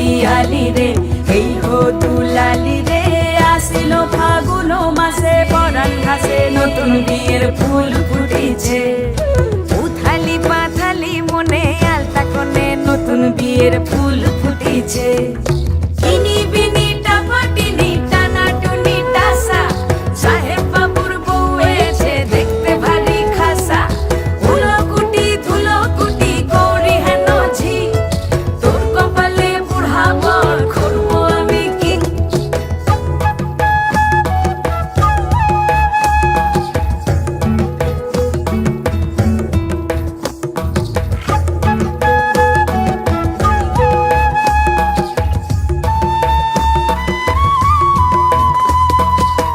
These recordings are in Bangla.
হো পিয়ালি রে এই হো দুলালি রে আসিল ফাগুন মাসে পরান ঘাসে নতুন বিয়ের ফুল ফুটিছে। উথালি পাথালি মনে আলতা কোণে নতুন বিয়ের ফুল ফুটিছে।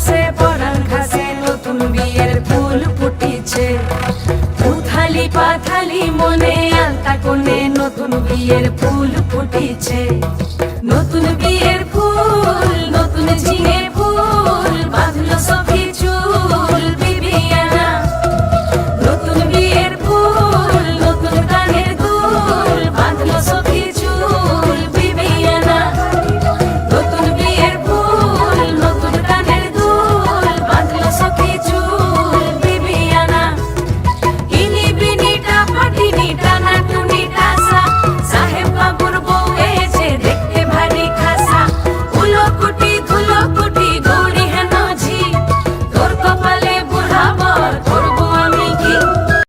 ঘাসে পরাণ ঘাসে নতুন বিয়ের ফুল ফুটিছে। উথালি পাথালি মনে আলতা কোণে নতুন বিয়ের ফুল ফুটিছে। নতুন বিয়ের ফুল